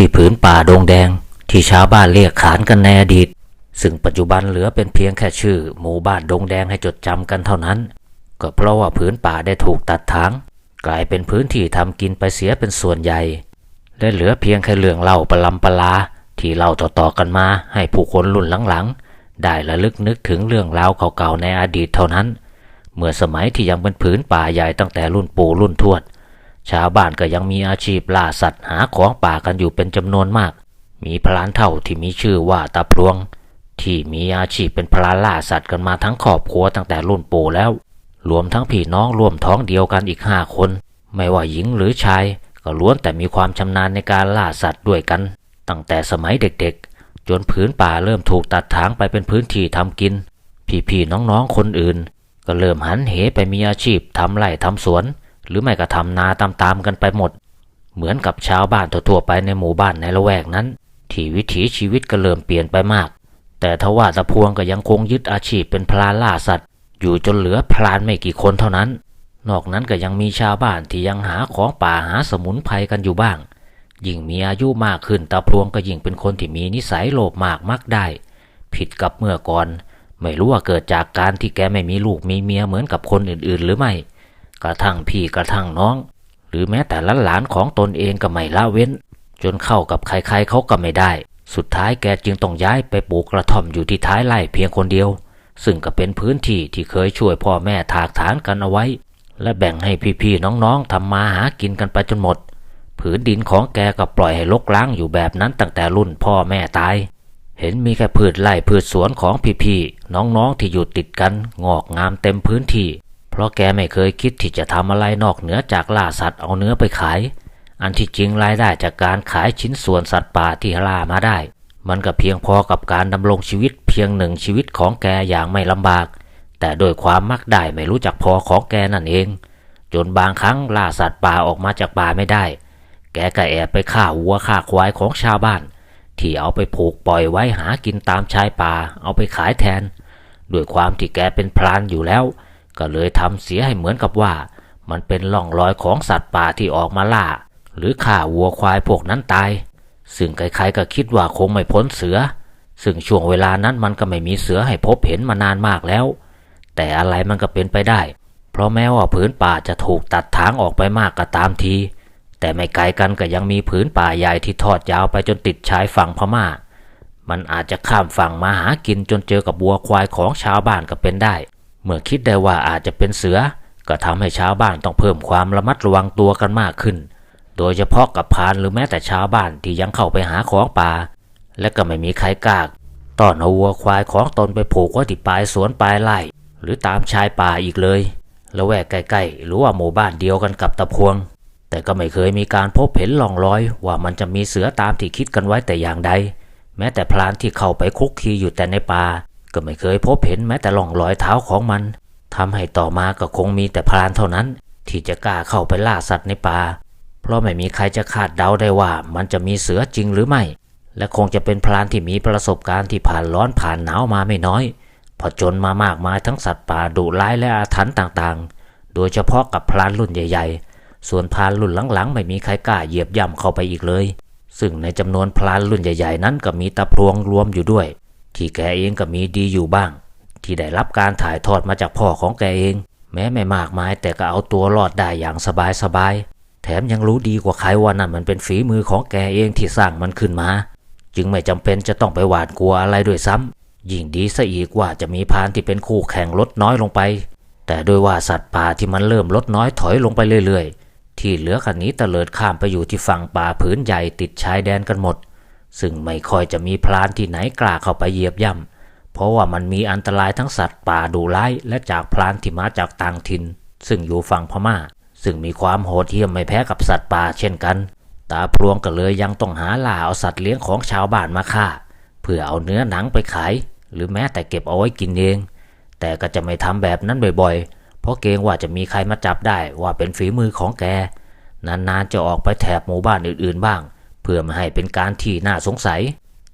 ที่ผืนป่าดงแดง ที่ชาวบ้านเรียกขานกันในอดีต ซึ่งปัจจุบันเหลือเป็นเพียงแค่ชื่อ หมู่บ้านดงแดงให้จดจำกันเท่านั้น ก็เพราะว่าผืนป่าได้ถูกตัดถางกลายเป็นพื้นที่ทำกินไปเสียเป็นส่วนใหญ่ และเหลือเพียงแค่เรื่องเล่าประลำปลาที่เล่าต่อๆกันมาให้ผู้คนรุ่นหลังๆ ได้ระลึกนึกถึงเรื่องราวเก่าๆในอดีตเท่านั้น เมื่อสมัยที่ยังเป็นผืนป่าใหญ่ตั้งแต่รุ่นปู่รุ่นทวด ชาวบ้านก็ยังมีอาชีพล่าสัตว์หาของป่ากันอยู่เป็นจำนวนมาก มีพลานเท่าที่มีชื่อว่าตาพลวง ที่มีอาชีพเป็นพลานล่าสัตว์กันมาทั้งครอบครัวตั้งแต่รุ่นปู่แล้ว รวมทั้งพี่น้องร่วมท้องเดียวกันอีกห้าคน ไม่ว่าหญิงหรือชาย ก็ล้วนแต่มีความชำนาญในการล่าสัตว์ด้วยกัน ตั้งแต่สมัยเด็กๆ จนผืนป่าเริ่มถูกตัดถางไปเป็นพื้นที่ทำกิน พี่ๆน้องๆคนอื่น ก็เริ่มหันเหไปมีอาชีพทำไร่ทำสวน หรือไม่ก็ทำนาตามๆกันไปหมด เหมือนกับชาวบ้านทั่วๆไปในหมู่บ้านในละแวกนั้น ที่วิถีชีวิตก็เริ่มเปลี่ยนไปมาก แต่ทว่าตะพวงก็ยังคงยึดอาชีพเป็นพลานล่าสัตว์ อยู่จนเหลือพลานไม่กี่คนเท่านั้น นอกนั้นก็ยังมีชาวบ้านที่ยังหาของป่าหาสมุนไพรกันอยู่บ้าง ยิ่งมีอายุมากขึ้นตาพวงก็ยิ่งเป็นคนที่มีนิสัยโลภมากมักได้ ผิดกับเมื่อก่อน ไม่รู้ว่าเกิดจากการที่แกไม่มีลูกมีเมียเหมือนกับคนอื่นๆ หรือไม่ กระทั่งพี่กระทั่งน้อง หรือแม้แต่หลานๆของตนเองก็ไม่ละเว้น จนเข้ากับใครๆเขาก็ไม่ได้ สุดท้ายแกจึงต้องย้ายไปปลูกกระท่อมอยู่ที่ท้ายไร่เพียงคนเดียว ซึ่งก็เป็นพื้นที่ที่เคยช่วยพ่อแม่ถากถางกันเอาไว้ และแบ่งให้พี่ๆน้องๆทำมาหากินกันไปจนหมด ผืนดินของแกก็ปล่อยให้รกร้างอยู่แบบนั้นตั้งแต่รุ่นพ่อแม่ตายเห็นมีแค่พืชไร่พืชสวนของพี่ๆน้องๆที่อยู่ติดกันงอกงามเต็มพื้นที่ ราะแกไม่เคยคิดที่จะทำอะไรนอกเหนือจากล่าสัตว์เอาเนื้อไปขาย อันที่จริงรายได้จากการขายชิ้นส่วนสัตว์ป่าที่ล่ามาได้ มันก็เพียงพอกับการดำรงชีวิตเพียงหนึ่งชีวิตของแกอย่างไม่ลำบาก แต่โดยความมักได้ไม่รู้จักพอของแกนั่นเอง จนบางครั้งล่าสัตว์ป่าออกมาจากป่าไม่ได้ แกก็แอบไปฆ่าวัวฆ่าควายของชาวบ้าน ที่เอาไปผูกปล่อยไว้หากินตามชายป่า เอาไปขายแทน ด้วยความที่แกเป็นพรานอยู่แล้ว ก็เลยทำเสียให้เหมือนกับว่า มันเป็นล่องรอยของสัตว์ป่าที่ออกมาล่า หรือฆ่าวัวควายพวกนั้นตาย ซึ่งใครๆก็คิดว่าคงไม่พ้นเสือ ซึ่งช่วงเวลานั้นมันก็ไม่มีเสือให้พบเห็นมานานมากแล้ว แต่อะไรมันก็เป็นไปได้ เพราะแม้ว่าผืนป่าจะถูกตัดทางออกไปมากก็ตามที แต่ไม่ไกลกันก็ยังมีผืนป่าใหญ่ที่ทอดยาวไปจนติดชายฝั่งพม่า มันอาจจะข้ามฝั่งมาหากินจนเจอกับวัวควายของชาวบ้านก็เป็นได้ เมื่อคิดได้ว่าอาจจะเป็นเสือ ก็ทำให้ชาวบ้านต้องเพิ่มความระมัดระวังตัวกันมากขึ้น โดยเฉพาะกับพานหรือแม้แต่ชาวบ้านที่ยังเข้าไปหาของป่า และก็ไม่มีใครกล้าต้อนเอาวัวควายของตนไปผูกไว้ที่ปลายสวนปลายไร่หรือตามชายป่าอีกเลยแล้วแวกใกล้ๆหรือว่าหมู่บ้านเดียวกันกับตะพวง แต่ก็ไม่เคยมีการพบเห็นล่องรอยว่ามันจะมีเสือตามที่คิดกันไว้แต่อย่างใด แม้แต่พลานที่เข้าไปคุกคีอยู่แต่ในป่า ก็ไม่เคยพบเห็นแม้แต่ล่องรอยเท้าของมันทำให้ต่อมาก็คงมีแต่พลานเท่านั้น ที่จะกล้าเข้าไปล่าสัตว์ในป่า เพราะไม่มีใครจะคาดเดาได้ว่ามันจะมีเสือจริงหรือไม่ และคงจะเป็นพลานที่มีประสบการณ์ที่ผ่านร้อนผ่านหนาวมาไม่น้อยผจญมามากมายทั้งสัตว์ป่าดุร้ายและอาถรรพ์ต่างๆ โดยเฉพาะกับพลานรุ่นใหญ่ ๆ ส่วนพลานรุ่นหลังๆ ไม่มีใครกล้าเหยียบย่ำเข้าไปอีกเลย ซึ่งในจำนวนพลานรุ่นใหญ่ ๆ นั้นก็มีตาพลวงรวมอยู่ด้วย ที่แกเองก็มีดีอยู่บ้าง ที่ได้รับการถ่ายทอดมาจากพ่อของแกเอง แม้ไม่มากมายแต่ก็เอาตัวรอดได้อย่างสบายๆแถมยังรู้ดีกว่าใครว่านั่นมันเป็นฝีมือของแกเองที่สร้างมันขึ้นมา จึงไม่จำเป็นจะต้องไปหวาดกลัวอะไรด้วยซ้ำยิ่งดีซะอีกว่าจะมีพานที่เป็นคู่แข่งลดน้อยลงไป แต่โดยว่าสัตว์ป่าที่มันเริ่มลดน้อยถอยลงไปเรื่อยๆ ที่เหลือคันนี้ตะเลิดข้ามไปอยู่ที่ฝั่งป่าผืนใหญ่ติดชายแดนกันหมด ซึ่งไม่ค่อยจะมีพรานที่ไหนกล้าเข้าไปเหยียบย่ำเพราะว่ามันมีอันตรายทั้งสัตว์ป่าดุร้ายและจากพรานที่มาจากต่างถิ่น ซึ่งอยู่ฝั่งพม่า ซึ่งมีความโหดเหี้ยมไม่แพ้กับสัตว์ป่าเช่นกัน ตาพลวงก็เลยยังต้องหาล่าเอาสัตว์เลี้ยงของชาวบ้านมาฆ่า เพื่อเอาเนื้อหนังไปขาย หรือแม้แต่เก็บเอาไว้กินเอง แต่ก็จะไม่ทำแบบนั้นบ่อยๆ เพราะเกรงว่าจะมีใครมาจับได้ว่าเป็นฝีมือของแกนานๆจะออกไปแถบหมู่บ้านอื่นๆบ้าง พื่อไม่ให้เป็นการที่น่าสงสัย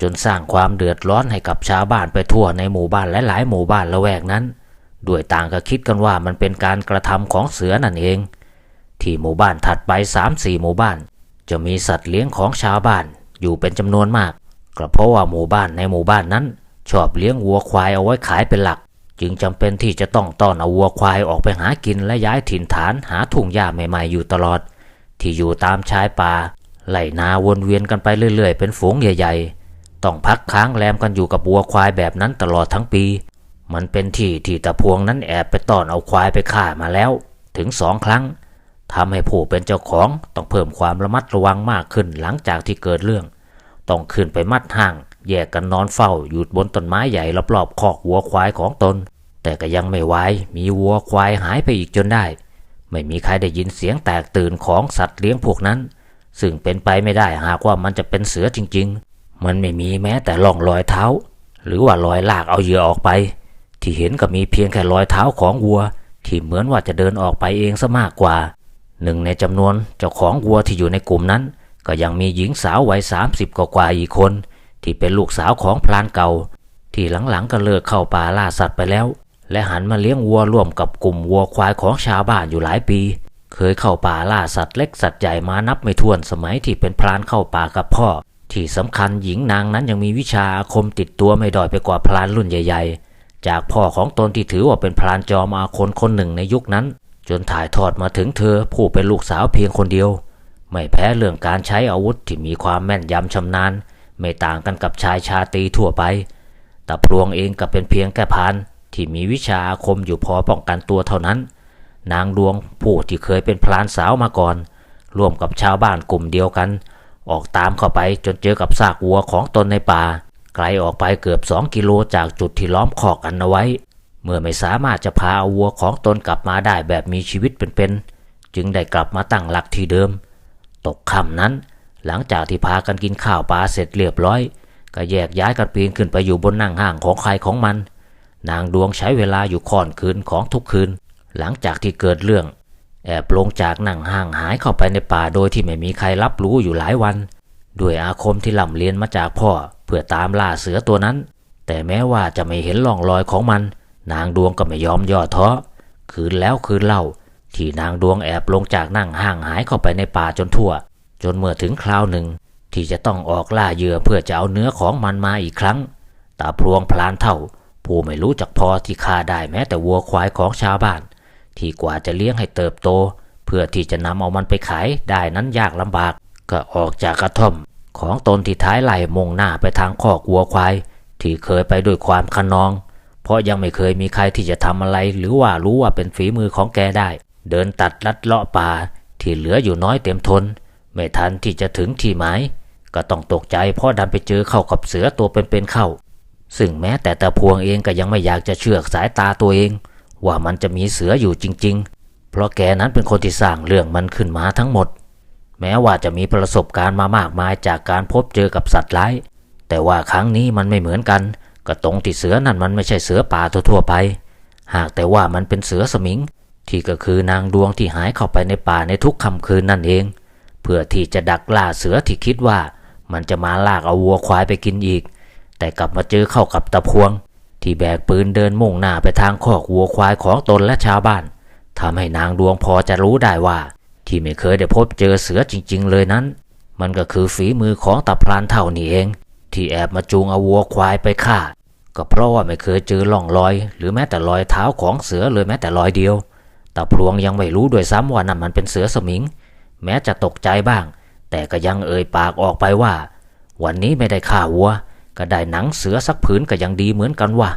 จนสร้างความเดือดร้อนให้กับชาวบ้านไปทั่วในหมู่บ้านและหลายหมู่บ้านละแวกนั้น ด้วยต่างก็คิดกันว่ามันเป็นการกระทำของเสือนั่นเอง ที่หมู่บ้านถัดไป3-4หมู่บ้าน จะมีสัตว์เลี้ยงของชาวบ้านอยู่เป็นจำนวนมากก็เพราะว่าหมู่บ้านในหมู่บ้านนั้น ชอบเลี้ยงวัวควายเอาไว้ขายเป็นหลัก จึงจำเป็นที่จะต้องต้อนเอาวัวควายออกไปหากินและย้ายถิ่นฐานหาทุ่งหญ้าใหม่ๆอยู่ตลอด ที่อยู่ตามชายป่า ไล่นาวนเวียนกันไปเรื่อยๆ เป็นฝูงใหญ่ ๆ ต้องพักค้างแรมกันอยู่กับวัวควายแบบนั้นตลอดทั้งปี มันเป็นที่ที่ตะพวงนั้นแอบไปต้อนเอาควายไปฆ่ามาแล้วถึงสองครั้งทำให้ผู้เป็นเจ้าของต้องเพิ่มความระมัดระวังมากขึ้นหลังจากที่เกิดเรื่อง ต้องขึ้นไปมัดห่าง แยกกันนอนเฝ้าอยู่บนต้นไม้ใหญ่รอบๆคอกวัวควายของตน แต่ก็ยังไม่ไหวมีวัวควายหายไปอีกจนได้ ไม่มีใครได้ยินเสียงแตกตื่นของสัตว์เลี้ยงพวกนั้น ซึ่งเป็นไปไม่ได้หากว่ามันจะเป็นเสือจริง ๆ มันไม่มีแม้แต่ร่องรอยเท้า หรือว่ารอยลากเอาเหยื่อออกไป ที่เห็นก็มีเพียงแค่รอยเท้าของวัว ที่เหมือนว่าจะเดินออกไปเองซะมากกว่า หนึ่งในจำนวนเจ้าของวัวที่อยู่ในกลุ่มนั้น ก็ยังมีหญิงสาววัยสามสิบกว่าอีกคน ที่เป็นลูกสาวของพรานเก่า ที่หลังๆก็เลิกเข้าป่าล่าสัตว์ไปแล้ว และหันมาเลี้ยงวัวร่วมกับกลุ่มวัวควายของชาวบ้านอยู่หลายปี เคยเข้าป่าล่าสัตว์เล็กสัตว์ใหญ่มานับไม่ถ้วนสมัยที่เป็นพรานเข้าป่ากับพ่อ ที่สำคัญหญิงนางนั้นยังมีวิชาอาคมติดตัวไม่ด้อยไปกว่าพรานรุ่นใหญ่ ๆ จากพ่อของตนที่ถือว่าเป็นพรานจอมอาคนคนหนึ่งในยุคนั้น จนถ่ายทอดมาถึงเธอผู้เป็นลูกสาวเพียงคนเดียว ไม่แพ้เรื่องการใช้อาวุธที่มีความแม่นยำชำนาญ ไม่ต่างกันกับชายชาตีทั่วไปแต่พลวงเองก็เป็นเพียงแค่พรานที่มีวิชาอาคมอยู่พอป้องกันตัวเท่านั้น นางดวงผู้ที่เคยเป็นพรานสาวมาก่อน ร่วมกับชาวบ้านกลุ่มเดียวกัน ออกตามเข้าไปจนเจอกับซากวัวของตนในป่า ไกลออกไปเกือบสองกิโลจากจุดที่ล้อมคอกกันเอาไว้ เมื่อไม่สามารถจะพาเอาวัวของตนกลับมาได้แบบมีชีวิตเป็นๆจึงได้กลับมาตั้งหลักที่เดิม ตกค่ำนั้น หลังจากที่พากันกินข้าวปลาเสร็จเรียบร้อย ก็แยกย้ายกันปีนขึ้นไปอยู่บนนั่งห้างของใครของมัน นางดวงใช้เวลาอยู่ค่อนคืนของทุกคืน หลังจากที่เกิดเรื่อง แอบลงจากนั่งห้างหายเข้าไปในป่าโดยที่ไม่มีใครรับรู้อยู่หลายวัน ด้วยอาคมที่ล่ำเรียนมาจากพ่อ เพื่อตามล่าเสือตัวนั้น แต่แม้ว่าจะไม่เห็นร่องรอยของมัน นางดวงก็ไม่ยอมย่อท้อคืนแล้วคืนเล่า ที่นางดวงแอบลงจากนั่งห้างหายเข้าไปในป่าจนทั่ว จนเมื่อถึงคราวหนึ่ง ที่จะต้องออกล่าเหยื่อเพื่อจะเอาเนื้อของมันมาอีกครั้งตาพลวงพลานเท่า ผู้ไม่รู้จักพอที่ฆ่าได้แม้แต่วัวควายของชาวบ้าน ที่กว่าจะเลี้ยงให้เติบโต เพื่อที่จะนำเอามันไปขายได้นั้นยากลำบาก ก็ออกจากกระท่อม ของตนที่ท้ายไหลมุ่งหน้าไปทางคอกวัวควาย ที่เคยไปด้วยความขนอง เพราะยังไม่เคยมีใครที่จะทำอะไร หรือว่ารู้ว่าเป็นฝีมือของแกได้ เดินตัดลัดเลาะป่า ที่เหลืออยู่น้อยเต็มทน ไม่ทันที่จะถึงที่หมายก็ต้องตกใจเพราะดันไปเจอเข้ากับเสือตัวเป็นๆเข้า ซึ่งแม้แต่ตาพวงเองก็ยังไม่อยากจะเชื่อสายตาตัวเอง ว่ามันจะมีเสืออยู่จริง ๆ เพราะแกนั้นเป็นคนที่สร้างเรื่องมันขึ้นมาทั้งหมด แม้ว่าจะมีประสบการณ์มามากมายจากการพบเจอกับสัตว์ร้าย แต่ว่าครั้งนี้มันไม่เหมือนกัน ก็ตรงที่เสือนั่นมันไม่ใช่เสือป่าทั่วๆไป หากแต่ว่ามันเป็นเสือสมิง ที่ก็คือนางดวงที่หายเข้าไปในป่าในทุกค่ำคืนนั่นเอง เพื่อที่จะดักล่าเสือที่คิดว่า มันจะมาลากเอาวัวควายไปกินอีก แต่กลับมาเจอเข้ากับตะพวง ที่แบกปืนเดินมุ่งหน้าไปทางคอกวัวควายของตนและชาวบ้านทำให้นางดวงพอจะรู้ได้ว่า ที่ไม่เคยได้พบเจอเสือจริง ๆ เลยนั้น มันก็คือฝีมือของตาพรานเท่านี่เอง ที่แอบมาจูงเอาวัวควายไปฆ่า ก็เพราะว่าไม่เคยเจอล่องรอย หรือแม้แต่รอยเท้าของเสือเลยแม้แต่รอยเดียวตาพลวงยังไม่รู้ด้วยซ้ำว่านั่นมันเป็นเสือสมิง แม้จะตกใจบ้าง แต่ก็ยังเอ่ยปากออกไปว่า วันนี้ไม่ได้ฆ่าวัว ก็ได้หนังเสือสักผืนก็ยังดีเหมือนกันว่ะ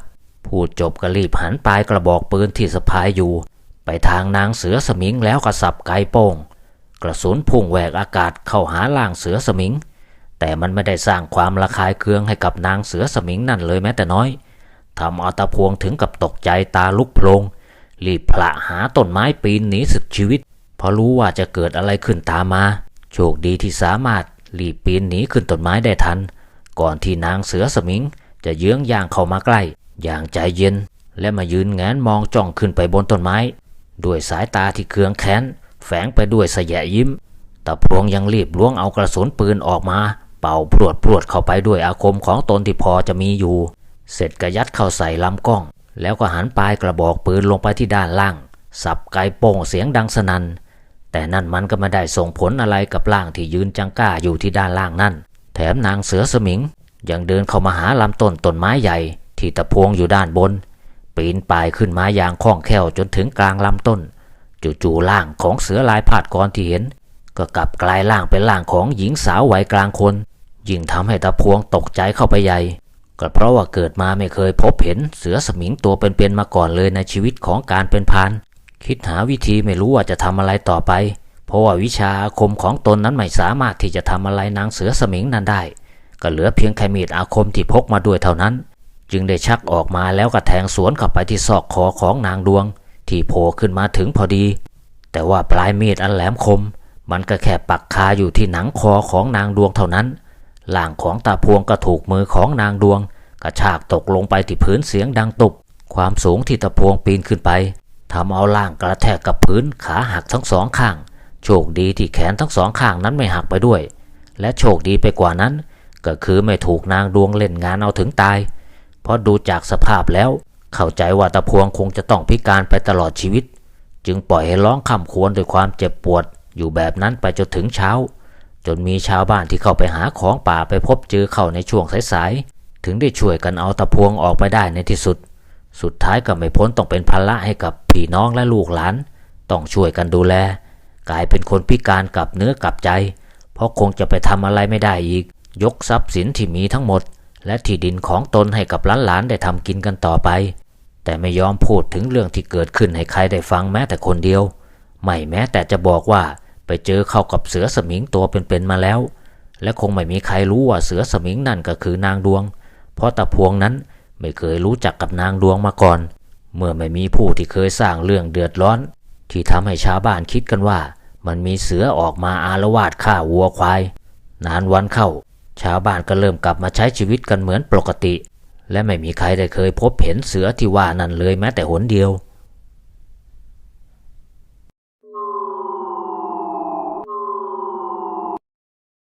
พูดจบก็รีบหันปลายกระบอกปืนที่สะพายอยู่ ไปทางนางเสือสมิงแล้วก็สับไกโป้ง กระสุนพุ่งแหวกอากาศเข้าหาล่างเสือสมิง แต่มันไม่ได้สร้างความระคายเคืองให้กับนางเสือสมิงนั่นเลยแม้แต่น้อยทำเอาตาพวงถึงกับตกใจตาลุกโพลงรีบพละหาต้นไม้ปีนหนีสุดชีวิต เพราะรู้ว่าจะเกิดอะไรขึ้นตามมา โชคดีที่สามารถรีบปีนหนีขึ้นต้นไม้ได้ทัน ก่อนที่นางเสือสมิง จะเยื้องย่างเข้ามาใกล้ อย่างใจเย็น และมายืนแงนมองจ้องขึ้นไปบนต้นไม้ ด้วยสายตาที่เคืองแค้น แฝงไปด้วยสยะยิ้มตะพวงยังรีบล้วงเอากระสุนปืนออกมา เป่าพรวดพรวดเข้าไปด้วยอาคมของตนที่พอจะมีอยู่ เสร็จก็ยัดเข้าใส่ลำกล้อง แล้วก็หันปลายกระบอกปืนลงไปที่ด้านล่าง สับไกโป่งเสียงดังสนัน่นแต่นั่นมันก็ไม่ได้ส่งผลอะไรกับร่างที่ยืนจังก้าอยู่ที่ด้านล่างนั่น ถถมนางเสือสมิงยังเดินเข้ามาหาลำต้นต้นไม้ใหญ่ ที่ตะพวงอยู่ด้านบน ปีนป่ายขึ้นมาอย่างคล่องแคล่วจนถึงกลางลำต้น จู่ๆร่างของเสือลายผาดกรที่เห็น ก็กลับกลายร่างเป็นร่างของหญิงสาววัยกลางคน ยิ่งทำให้ตะพวงตกใจเข้าไปใหญ่ก็เพราะว่าเกิดมาไม่เคยพบเห็นเสือสมิงตัวเป็นๆมาก่อนเลยในชีวิตของการเป็นพาน คิดหาวิธีไม่รู้ว่าจะทำอะไรต่อไป เพราะว่าวิชาอาคมของตนนั้นไม่สามารถที่จะทำอะไรนางเสือสมิงนั้นได้ ก็เหลือเพียงแค่มีดอาคมที่พกมาด้วยเท่านั้น จึงได้ชักออกมาแล้วก็แทงสวนเข้าไปที่ซอกคอของนางดวง ที่โผล่ขึ้นมาถึงพอดี แต่ว่าปลายมีดอันแหลมคม มันก็แค่ปักคาอยู่ที่หนังคอของนางดวงเท่านั้นล่างของตาพวงก็ถูกมือของนางดวง กระชากตกลงไปที่พื้นเสียงดังตุบความสูงที่ตาพวงปีนขึ้นไปทำเอาล่างกระแทกกับพื้นขาหักทั้งสองข้าง โชคดีที่แขนทั้งสองข้างนั้นไม่หักไปด้วย และโชคดีไปกว่านั้น ก็คือไม่ถูกนางดวงเล่นงานเอาถึงตาย เพราะดูจากสภาพแล้ว เข้าใจว่าตาพวงคงจะต้องพิการไปตลอดชีวิต จึงปล่อยให้ร้องคำควรด้วยความเจ็บปวด อยู่แบบนั้นไปจนถึงเช้า จนมีชาวบ้านที่เข้าไปหาของป่าไปพบเจอเข้าในช่วงสายๆถึงได้ช่วยกันเอาตะพวงออกไปได้ในที่สุด สุดท้ายก็ไม่พ้นต้องเป็นภาระให้กับพี่น้องและลูกหลาน ต้องช่วยกันดูแล กลายเป็นคนพิการกับเนื้อกับใจ เพราะคงจะไปทำอะไรไม่ได้อีก ยกทรัพย์สินที่มีทั้งหมด และที่ดินของตนให้กับหลานๆได้ทำกินกันต่อไป แต่ไม่ยอมพูดถึงเรื่องที่เกิดขึ้นให้ใครได้ฟังแม้แต่คนเดียว ไม่แม้แต่จะบอกว่าไปเจอเข้ากับเสือสมิงตัวเป็นๆมาแล้ว และคงไม่มีใครรู้ว่าเสือสมิงนั่นก็คือนางดวง เพราะตาพวงนั้นไม่เคยรู้จักกับนางดวงมาก่อน เมื่อไม่มีผู้ที่เคยสร้างเรื่องเดือดร้อน ที่ทำให้ชาวบ้านคิดกันว่า มันมีเสือออกมาอารวาสฆ่าวัวควาย นานวันเข้า ชาวบ้านก็เริ่มกลับมาใช้ชีวิตกันเหมือนปกติ และไม่มีใครได้เคยพบเห็นเสือที่ว่านั่นเลยแม้แต่หนเดียว